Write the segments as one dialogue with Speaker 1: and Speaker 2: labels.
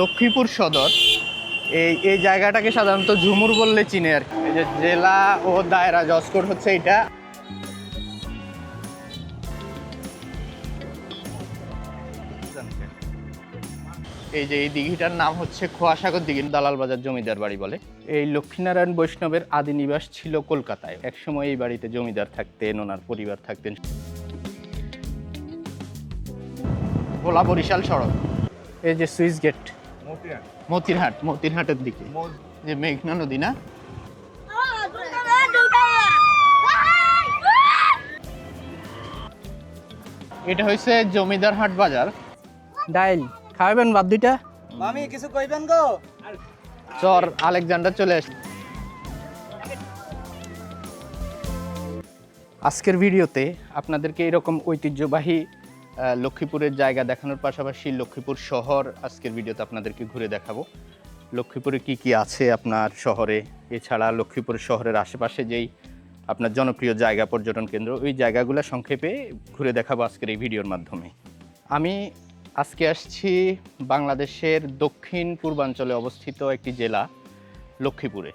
Speaker 1: লক্ষ্মীপুর সদর এই এই জায়গাটাকে সাধারণত ঝুমুর বললে চিনে আর এই যে জেলা ও দায়রা জজকোর্ট হচ্ছে এটা এই যে এই দিঘিটার নাম হচ্ছে খোয়াসাগর দিঘি দালাল বাজার জমিদার বাড়ি বলে এই লক্ষ্মীনারায়ণ বৈষ্ণবের আদি নিবাস ছিল কলকাতায় একসময় এই বাড়িতে জমিদার থাকতেন ওনার পরিবার থাকতেন ভোলা বরিশাল সড়ক এই যে সুইস গেট মতিরহাট মতিরহাটের দিকে যে মেঘনা নদী না এটা হইছে জমিদার হাট বাজার ডাইল খাবেন বাদ দুইটা মামি কিছু কইবেন গো চর আলেকজান্ডার চলে আসি আজকের ভিডিওতে আপনাদেরকে এরকম ঐতিহ্যবাহী লক্ষ্মীপুরের জায়গা দেখানোর পাশাপাশি লক্ষ্মীপুর শহর আজকের ভিডিওতে আপনাদেরকে ঘুরে দেখাবো লক্ষ্মীপুরে কি কি আছে আপনার শহরে এছাড়া লক্ষ্মীপুর শহরের আশেপাশে যেই আপনার জনপ্রিয় জায়গা পর্যটন কেন্দ্র ওই জায়গাগুলো সংক্ষেপে ঘুরে দেখাবো আজকের এই ভিডিওর মাধ্যমে আমি আজকে আসছি বাংলাদেশের দক্ষিণ পূর্বাঞ্চলে অবস্থিত একটি জেলা লক্ষ্মীপুরে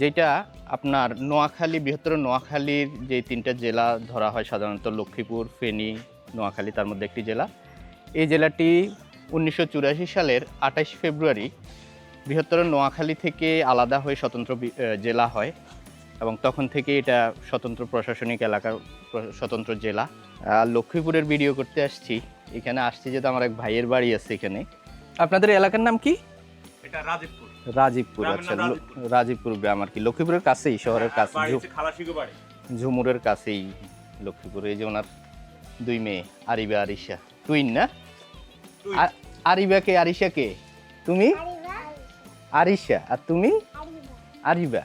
Speaker 1: যেটা আপনার নোয়াখালী বৃহত্তর নোয়াখালীর যে তিনটা জেলা ধরা হয় সাধারণত লক্ষ্মীপুর ফেনী নোয়াখালী তার মধ্যে একটি জেলা এই জেলাটি উনিশশো সালের আঠাশ ফেব্রুয়ারি বৃহত্তর নোয়াখালী থেকে আলাদা হয়ে স্বতন্ত্র জেলা হয় এবং তখন থেকে এটা স্বতন্ত্র প্রশাসনিক এলাকার স্বতন্ত্র জেলা লক্ষ্মীপুরের ভিডিও করতে আসছি এখানে আসছি যেহেতু আমার এক ভাইয়ের বাড়ি আছে এখানে আপনাদের এলাকার নাম কি এটা রাজীবপুর রাজীবপুর আচ্ছা রাজীবপুর গ্রাম আর কি লক্ষ্মীপুরের কাছেই শহরের হ্যাঁ,
Speaker 2: কাছে
Speaker 1: ঝুমুরের কাছেই লক্ষ্মীপুর এই যে ওনার দুই মেয়ে আরিবা আরিশা টুইন না আরিবা কে আরিশা কে তুমি আরিশা আর তুমি আরিবা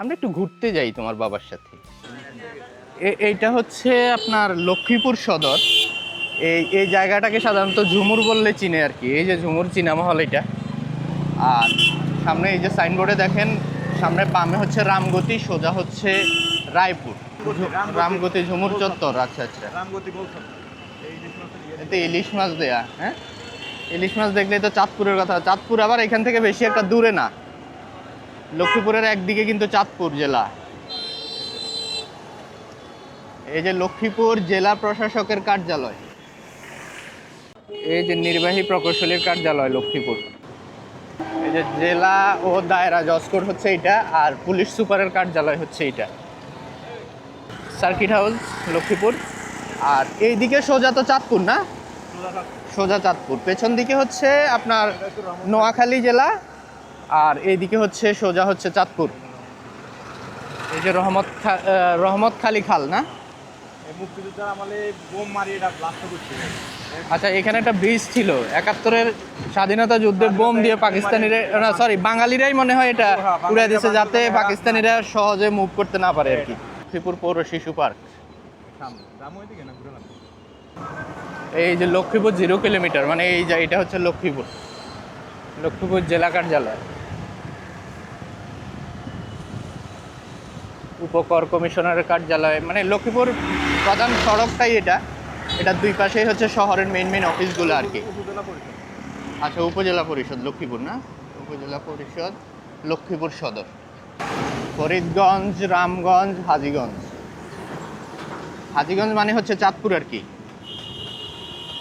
Speaker 1: আমরা একটু ঘুরতে যাই তোমার বাবার সাথে এইটা হচ্ছে আপনার লক্ষ্মীপুর সদর এই এই জায়গাটাকে সাধারণত ঝুমুর বললে চিনে আর কি এই যে ঝুমুর সিনেমা হল এটা আর সামনে এই যে সাইনবোর্ডে দেখেন সামনে বামে হচ্ছে রামগতি সোজা হচ্ছে রায়পুর রামগতি ঝুমুর চত্বর আচ্ছা আচ্ছা রামগতি এতে ইলিশ মাছ দেয়া হ্যাঁ ইলিশ মাছ দেখলে তো চাঁদপুরের কথা চাঁদপুর আবার এখান থেকে বেশি একটা দূরে না লক্ষ্মীপুরের একদিকে কিন্তু চাঁদপুর জেলা এই যে লক্ষ্মীপুর জেলা প্রশাসকের কার্যালয় এই যে নির্বাহী প্রকৌশলীর কার্যালয় লক্ষ্মীপুর এই যে জেলা ও দায়রা জজকোর্ট হচ্ছে এটা আর পুলিশ সুপারের কার্যালয় হচ্ছে এটা সার্কিট হাউস লক্ষ্মীপুর আর এই দিকে সোজা তো চাঁদপুর না সোজা চাঁদপুর পেছন দিকে হচ্ছে আপনার নোয়াখালী জেলা আর দিকে হচ্ছে সোজা হচ্ছে চাঁদপুর এই যে রহমত রহমত খালি খাল না আচ্ছা এখানে একটা ব্রিজ ছিল একাত্তরের স্বাধীনতা যুদ্ধে বোম দিয়ে পাকিস্তানিরা সরি বাঙালিরাই মনে হয় এটা হ্যাঁ, উড়ে দিয়েছে যাতে পাকিস্তানিরা সহজে মুভ করতে না পারে আর কি লক্ষ্মীপুর পৌর শিশু পার্ক এই যে লক্ষ্মীপুর জিরো কিলোমিটার মানে এই যে এটা হচ্ছে লক্ষ্মীপুর লক্ষ্মীপুর জেলা কার্যালয় উপকর কমিশনারের কার্যালয় মানে লক্ষ্মীপুর প্রধান সড়কটাই এটা এটা দুই পাশেই হচ্ছে শহরের মেন মেন অফিসগুলো আর কি আচ্ছা উপজেলা পরিষদ লক্ষ্মীপুর না উপজেলা পরিষদ লক্ষ্মীপুর সদর ফরিদগঞ্জ রামগঞ্জ হাজিগঞ্জ হাজিগঞ্জ মানে হচ্ছে চাঁদপুর আর কি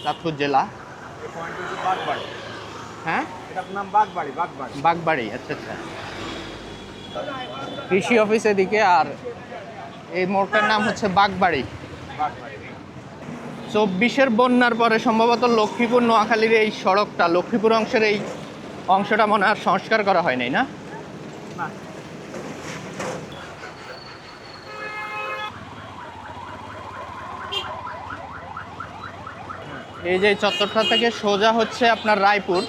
Speaker 1: চাঁদপুর জেলা হ্যাঁ বাগবাড়ি আচ্ছা আচ্ছা কৃষি অফিস এদিকে আর এই মোড়টার নাম হচ্ছে বাগবাড়ি চব্বিশের বন্যার পরে সম্ভবত লক্ষ্মীপুর নোয়াখালীর এই সড়কটা লক্ষ্মীপুর অংশের এই অংশটা মনে আর সংস্কার করা হয় নাই না এই যে চত্বরটা থেকে সোজা হচ্ছে আপনার রায়পুর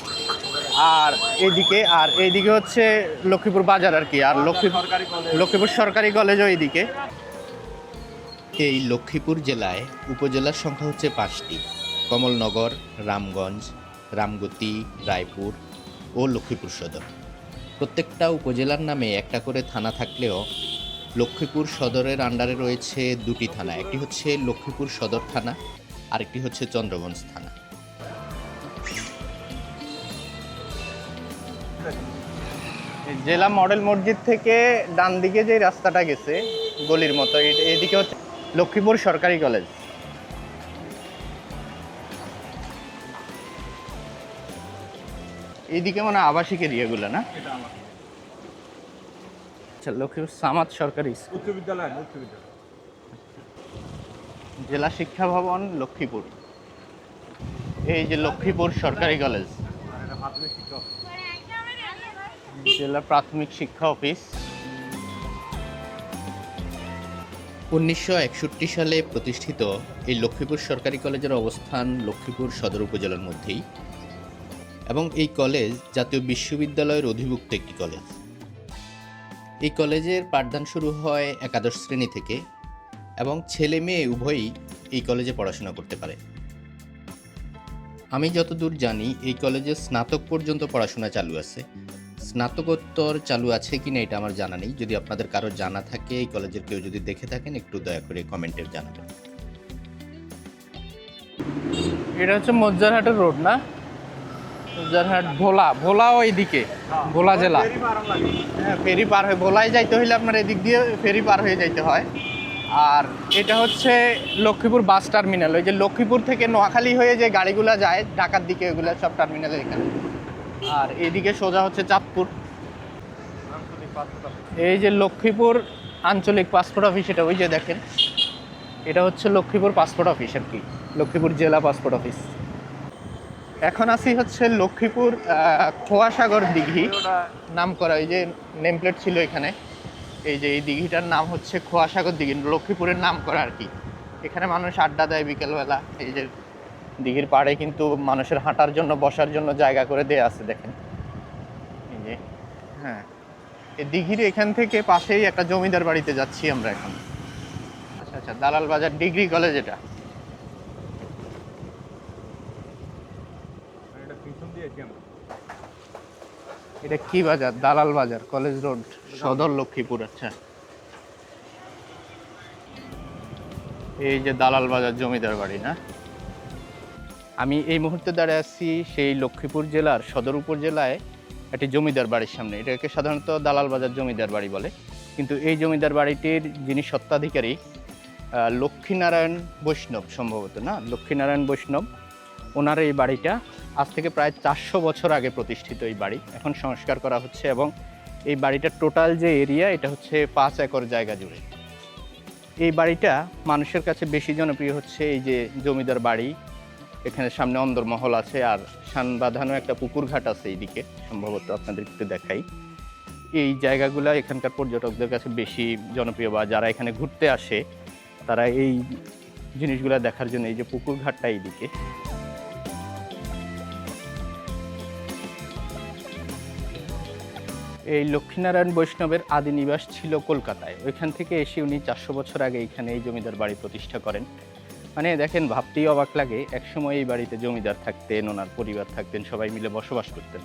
Speaker 1: আর এদিকে আর এইদিকে হচ্ছে লক্ষ্মীপুর বাজার আর কি আর লক্ষ্মীপুর লক্ষ্মীপুর সরকারি কলেজও এইদিকে এই লক্ষ্মীপুর জেলায় উপজেলার সংখ্যা হচ্ছে পাঁচটি কমলনগর রামগঞ্জ রামগতি রায়পুর ও লক্ষ্মীপুর সদর প্রত্যেকটা উপজেলার নামে একটা করে থানা থাকলেও লক্ষ্মীপুর সদরের আন্ডারে রয়েছে দুটি থানা একটি হচ্ছে লক্ষ্মীপুর সদর থানা আরেকটি হচ্ছে চন্দ্রগঞ্জ থানা জেলা মডেল মসজিদ থেকে ডান দিকে যে রাস্তাটা গেছে গলির মতো এদিকে হচ্ছে লক্ষ্মীপুর সরকারি কলেজ এইদিকে মানে আবাসিকের ইয়েগুলো না আচ্ছা লক্ষ্মীপুর সামাদ সরকারি উচ্চ বিদ্যালয় উচ্চ বিদ্যালয় জেলা শিক্ষা ভবন লক্ষ্মীপুর এই যে লক্ষ্মীপুর সরকারি কলেজ জেলা প্রাথমিক শিক্ষা অফিস উনিশশো সালে প্রতিষ্ঠিত এই লক্ষ্মীপুর সরকারি কলেজের অবস্থান লক্ষ্মীপুর সদর উপজেলার মধ্যেই এবং এই কলেজ জাতীয় বিশ্ববিদ্যালয়ের অধিভুক্ত একটি কলেজ এই কলেজের পাঠদান শুরু হয় একাদশ শ্রেণী থেকে এবং ছেলে মেয়ে উভয়ই এই কলেজে পড়াশোনা করতে পারে আমি যতদূর জানি এই কলেজে স্নাতক পর্যন্ত পড়াশোনা চালু আছে স্নাতকোত্তর চালু আছে কি না এটা আমার জানা নেই যদি আপনাদের কারো জানা থাকে এই কলেজের কেউ যদি দেখে থাকেন একটু দয়া করে কমেন্টের জানাবেন এটা হচ্ছে মজ্জারহাটের রোড না মজ্জারহাট ভোলা ভোলা ওইদিকে ভোলা জেলা হ্যাঁ ফেরি পার হয়ে ভোলায় যাইতে হইলে আপনার এদিক দিয়ে ফেরি পার হয়ে যাইতে হয় আর এটা হচ্ছে লক্ষ্মীপুর বাস টার্মিনাল ওই যে লক্ষ্মীপুর থেকে নোয়াখালী হয়ে যে গাড়িগুলো যায় ঢাকার দিকে ওইগুলো সব টার্মিনালে এখানে আর এদিকে সোজা হচ্ছে চাঁদপুর এই যে লক্ষ্মীপুর আঞ্চলিক পাসপোর্ট অফিস এটা ওই যে দেখেন এটা হচ্ছে লক্ষ্মীপুর পাসপোর্ট অফিস আর কি লক্ষ্মীপুর জেলা পাসপোর্ট অফিস এখন আসি হচ্ছে লক্ষ্মীপুর খোয়াসাগর দিঘি নাম করা ওই যে নেমপ্লেট ছিল এখানে এই যে এই দিঘিটার নাম হচ্ছে খোয়াসাগর দিঘি লক্ষ্মীপুরের নাম করা আর কি এখানে মানুষ আড্ডা দেয় বিকেলবেলা এই যে দিঘির পাড়ে কিন্তু মানুষের হাঁটার জন্য বসার জন্য জায়গা করে দেয়া আছে দেখেন এই যে হ্যাঁ এই দিঘির এখান থেকে পাশেই একটা জমিদার বাড়িতে যাচ্ছি আমরা এখন আচ্ছা আচ্ছা দালাল বাজার ডিগ্রি কলেজ এটা এটা কি বাজার দালাল বাজার কলেজ রোড সদর লক্ষ্মীপুর আচ্ছা এই যে দালাল বাজার জমিদার বাড়ি না আমি এই মুহূর্তে দাঁড়িয়ে আছি সেই লক্ষ্মীপুর জেলার সদর উপজেলায় একটি জমিদার বাড়ির সামনে এটাকে সাধারণত দালাল বাজার জমিদার বাড়ি বলে কিন্তু এই জমিদার বাড়িটির যিনি সত্ত্বাধিকারী লক্ষ্মীনারায়ণ বৈষ্ণব সম্ভবত না লক্ষ্মীনারায়ণ বৈষ্ণব ওনার এই বাড়িটা আজ থেকে প্রায় চারশো বছর আগে প্রতিষ্ঠিত এই বাড়ি এখন সংস্কার করা হচ্ছে এবং এই বাড়িটার টোটাল যে এরিয়া এটা হচ্ছে পাঁচ একর জায়গা জুড়ে এই বাড়িটা মানুষের কাছে বেশি জনপ্রিয় হচ্ছে এই যে জমিদার বাড়ি এখানে সামনে অন্দরমহল আছে আর সান বাঁধানো একটা পুকুর ঘাট আছে এইদিকে সম্ভবত আপনাদের একটু দেখাই এই জায়গাগুলো এখানকার পর্যটকদের কাছে বেশি জনপ্রিয় বা যারা এখানে ঘুরতে আসে তারা এই জিনিসগুলো দেখার জন্য এই যে পুকুর ঘাটটা এইদিকে এই লক্ষ্মীনারায়ণ বৈষ্ণবের আদি নিবাস ছিল কলকাতায় ওইখান থেকে এসে উনি চারশো বছর আগে এখানে এই জমিদার বাড়ি প্রতিষ্ঠা করেন মানে দেখেন ভাবতেই অবাক লাগে একসময় এই বাড়িতে জমিদার থাকতেন ওনার পরিবার থাকতেন সবাই মিলে বসবাস করতেন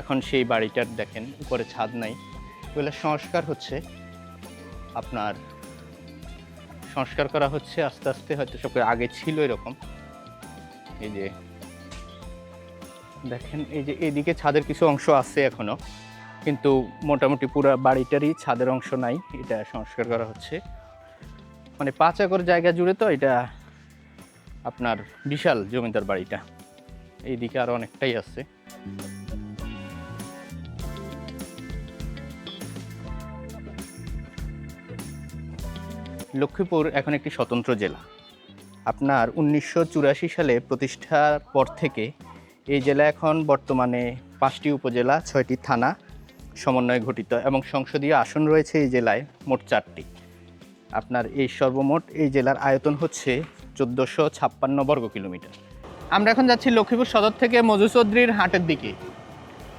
Speaker 1: এখন সেই বাড়িটার দেখেন উপরে ছাদ নাই এগুলো সংস্কার হচ্ছে আপনার সংস্কার করা হচ্ছে আস্তে আস্তে হয়তো সব আগে ছিল এরকম এই যে দেখেন এই যে এদিকে ছাদের কিছু অংশ আছে এখনও কিন্তু মোটামুটি পুরো বাড়িটারই ছাদের অংশ নাই এটা সংস্কার করা হচ্ছে মানে পাঁচ একর জায়গা জুড়ে তো এটা আপনার বিশাল জমিদার বাড়িটা এইদিকে আরও অনেকটাই আছে লক্ষ্মীপুর এখন একটি স্বতন্ত্র জেলা আপনার উনিশশো সালে প্রতিষ্ঠার পর থেকে এই জেলা এখন বর্তমানে পাঁচটি উপজেলা ছয়টি থানা সমন্বয়ে ঘটিত এবং সংসদীয় আসন রয়েছে এই জেলায় মোট চারটি আপনার এই সর্বমোট এই জেলার আয়তন হচ্ছে চোদ্দোশো ছাপ্পান্ন বর্গ কিলোমিটার আমরা এখন যাচ্ছি লক্ষ্মীপুর সদর থেকে মজু চৌধুরীর হাটের দিকে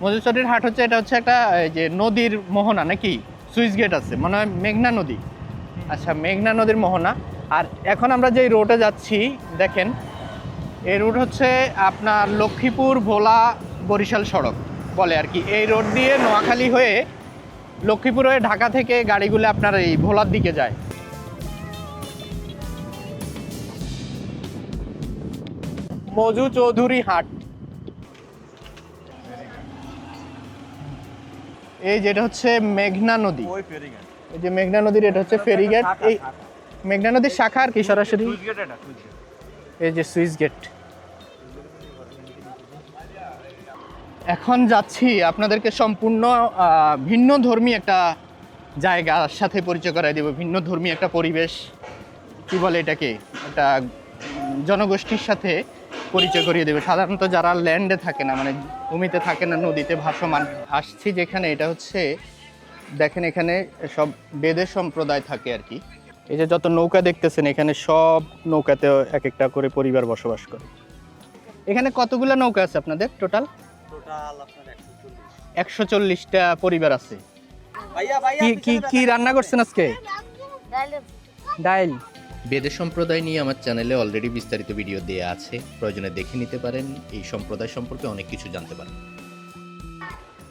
Speaker 1: মজু চৌধুরীর হাট হচ্ছে এটা হচ্ছে একটা যে নদীর মোহনা নাকি সুইচ গেট আছে মনে হয় মেঘনা নদী আচ্ছা মেঘনা নদীর মোহনা আর এখন আমরা যেই রোডে যাচ্ছি দেখেন এই রোড হচ্ছে আপনার লক্ষ্মীপুর ভোলা বরিশাল সড়ক বলে আর কি এই রোড দিয়ে নোয়াখালী হয়ে লক্ষ্মীপুর হয়ে ঢাকা থেকে গাড়িগুলো আপনার এই ভোলার দিকে যায় মজু চৌধুরী হাট এই যেটা হচ্ছে মেঘনা নদী এই যে মেঘনা নদীর এটা হচ্ছে গেট এই মেঘনা নদীর শাখা আর কি সরাসরি এই যে সুইচ গেট এখন যাচ্ছি আপনাদেরকে সম্পূর্ণ ভিন্ন ধর্মী একটা জায়গার সাথে পরিচয় করাই দেব ভিন্ন ধর্মী একটা পরিবেশ কি বলে এটাকে একটা জনগোষ্ঠীর সাথে পরিচয় করিয়ে দেবে সাধারণত যারা ল্যান্ডে থাকে না মানে ভূমিতে থাকে না নদীতে ভাসমান আসছি যেখানে এটা হচ্ছে দেখেন এখানে সব বেদের সম্প্রদায় থাকে আর কি এই যে যত নৌকা দেখতেছেন এখানে সব নৌকাতে এক একটা করে পরিবার বসবাস করে এখানে কতগুলো নৌকা আছে আপনাদের টোটাল একশো চল্লিশটা পরিবার আছে ভাইয়া কি কি রান্না করছেন আজকে ডাইল বেদ সম্প্রদায় নিয়ে আমার চ্যানেলে অলরেডি বিস্তারিত ভিডিও দেয়া আছে প্রয়োজনে দেখে নিতে পারেন এই সম্প্রদায় সম্পর্কে অনেক কিছু জানতে পারেন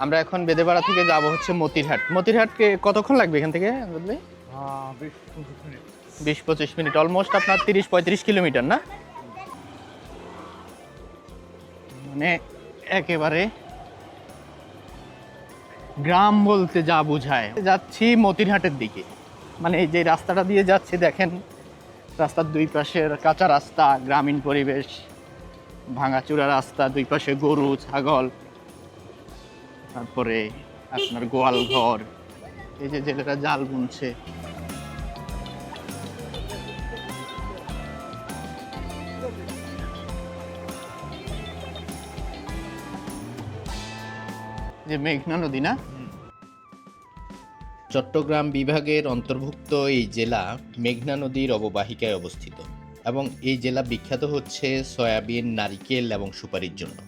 Speaker 1: আমরা এখন বেদেপাড়া থেকে যাব হচ্ছে মতিরহাট মতিরহাটকে কতক্ষণ লাগবে এখান থেকে হ্যাঁ, বললে বিশ পঁচিশ মিনিট অলমোস্ট আপনার তিরিশ পঁয়ত্রিশ কিলোমিটার না মানে একেবারে গ্রাম বলতে যা বোঝায় যাচ্ছি মতিরহাটের দিকে মানে এই যে রাস্তাটা দিয়ে যাচ্ছি দেখেন রাস্তার দুই পাশের কাঁচা রাস্তা গ্রামীণ পরিবেশ ভাঙাচুরা রাস্তা দুই পাশে গরু ছাগল তারপরে আপনার গোয়াল ঘর এই যে জেলেরা জাল বুনছে যে মেঘনা নদী না চট্টগ্রাম বিভাগের অন্তর্ভুক্ত এই জেলা মেঘনা নদীর অববাহিকায় অবস্থিত এবং এই জেলা বিখ্যাত হচ্ছে সয়াবিন নারিকেল এবং সুপারির জন্য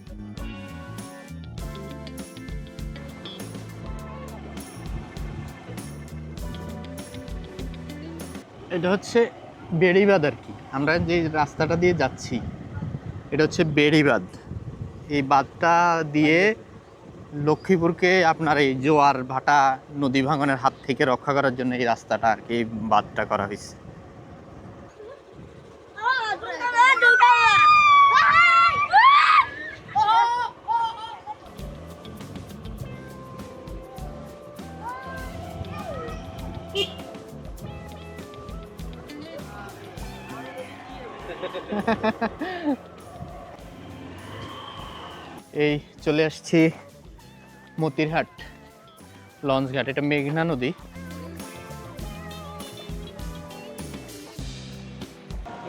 Speaker 1: এটা হচ্ছে বেড়িবাদ আর কি আমরা যে রাস্তাটা দিয়ে যাচ্ছি এটা হচ্ছে বেড়িবাঁধ এই বাঁধটা দিয়ে লক্ষ্মীপুরকে আপনার এই জোয়ার ভাটা নদী ভাঙনের হাত থেকে রক্ষা করার জন্য এই রাস্তাটা আর কি বাদটা করা হয়েছে এই চলে আসছি মতিরহাট লঞ্চ ঘাট এটা মেঘনা নদী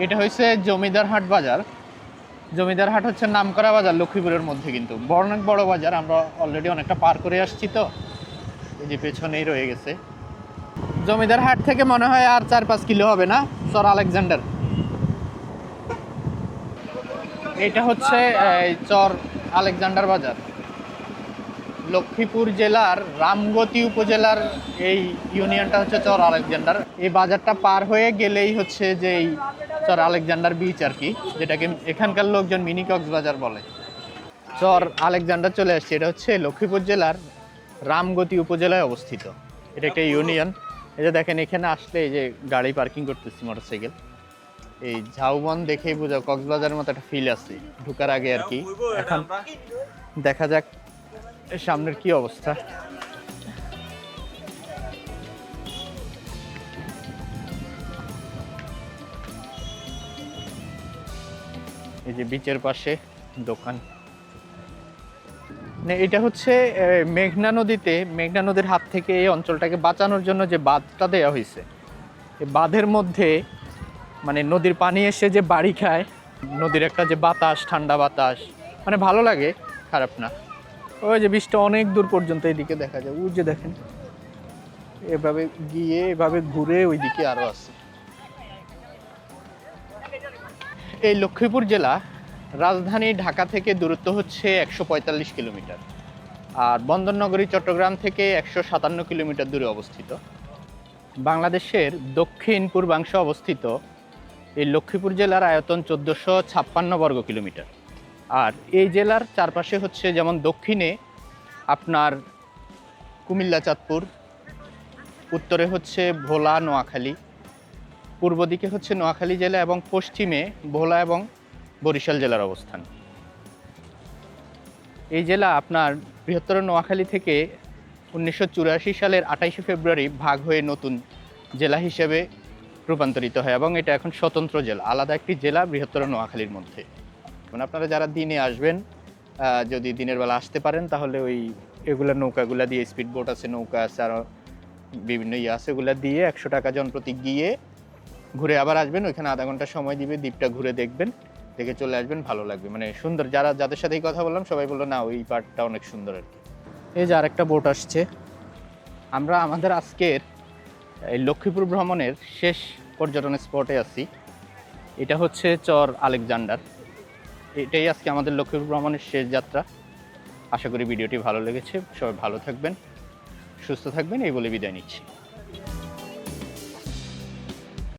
Speaker 1: এটা হচ্ছে জমিদার হাট বাজার জমিদার হাট হচ্ছে নামকরা বাজার লক্ষ্মীপুরের মধ্যে কিন্তু বড় অনেক বড় বাজার আমরা অলরেডি অনেকটা পার করে আসছি তো এই যে পেছনেই রয়ে গেছে জমিদার হাট থেকে মনে হয় আর চার পাঁচ কিলো হবে না সর আলেকজান্ডার এটা হচ্ছে চর আলেকজান্ডার বাজার লক্ষ্মীপুর জেলার রামগতি উপজেলার এই ইউনিয়নটা হচ্ছে চর আলেকজান্ডার এই বাজারটা পার হয়ে গেলেই হচ্ছে যে এই চর আলেকজান্ডার বিচ আর কি যেটাকে এখানকার লোকজন মিনি কক্সবাজার বলে চর আলেকজান্ডার চলে আসছে এটা হচ্ছে লক্ষ্মীপুর জেলার রামগতি উপজেলায় অবস্থিত এটা একটা ইউনিয়ন এই যে দেখেন এখানে আসলে এই যে গাড়ি পার্কিং করতেছি মোটরসাইকেল এই ঝাউবন দেখেই বোঝা কক্সবাজারের মতো একটা ফিল আছে ঢুকার আগে আর কি এখন দেখা যাক সামনের কি অবস্থা এই যে বিচের পাশে দোকান মানে এটা হচ্ছে মেঘনা নদীতে মেঘনা নদীর হাত থেকে এই অঞ্চলটাকে বাঁচানোর জন্য যে বাঁধটা দেওয়া হয়েছে এই বাঁধের মধ্যে মানে নদীর পানি এসে যে বাড়ি খায় নদীর একটা যে বাতাস ঠান্ডা বাতাস মানে ভালো লাগে খারাপ না ওই যে বৃষ্টিটা অনেক দূর পর্যন্ত এদিকে দেখা যায় ওই যে দেখেন এভাবে গিয়ে এভাবে ঘুরে ওইদিকে আরও আছে এই লক্ষ্মীপুর জেলা রাজধানী ঢাকা থেকে দূরত্ব হচ্ছে একশো কিলোমিটার আর বন্দরনগরী চট্টগ্রাম থেকে একশো সাতান্ন কিলোমিটার দূরে অবস্থিত বাংলাদেশের দক্ষিণ পূর্বাংশে অবস্থিত এই লক্ষ্মীপুর জেলার আয়তন চোদ্দোশো ছাপ্পান্ন বর্গ কিলোমিটার আর এই জেলার চারপাশে হচ্ছে যেমন দক্ষিণে আপনার কুমিল্লা চাঁদপুর উত্তরে হচ্ছে ভোলা নোয়াখালী পূর্ব দিকে হচ্ছে নোয়াখালী জেলা এবং পশ্চিমে ভোলা এবং বরিশাল জেলার অবস্থান এই জেলা আপনার বৃহত্তর নোয়াখালী থেকে উনিশশো সালের আঠাইশে ফেব্রুয়ারি ভাগ হয়ে নতুন জেলা হিসেবে রূপান্তরিত হয় এবং এটা এখন স্বতন্ত্র জেলা আলাদা একটি জেলা বৃহত্তর নোয়াখালীর মধ্যে মানে আপনারা যারা দিনে আসবেন যদি দিনের বেলা আসতে পারেন তাহলে ওই এগুলো নৌকাগুলা দিয়ে স্পিড বোট আছে নৌকা আছে আরও বিভিন্ন ইয়ে আছে ওগুলা দিয়ে একশো টাকা প্রতি গিয়ে ঘুরে আবার আসবেন ওইখানে আধা ঘন্টা সময় দিবে দ্বীপটা ঘুরে দেখবেন দেখে চলে আসবেন ভালো লাগবে মানে সুন্দর যারা যাদের সাথেই কথা বললাম সবাই বললো না ওই পার্টটা অনেক সুন্দর আর কি এই যে আরেকটা বোট আসছে আমরা আমাদের আজকের এই লক্ষ্মীপুর ভ্রমণের শেষ পর্যটন স্পটে আছি এটা হচ্ছে চর আলেকজান্ডার এটাই আজকে আমাদের লক্ষ্মীপুর ভ্রমণের শেষ যাত্রা আশা করি ভিডিওটি ভালো লেগেছে সবাই ভালো থাকবেন সুস্থ থাকবেন এই বলে বিদায় নিচ্ছি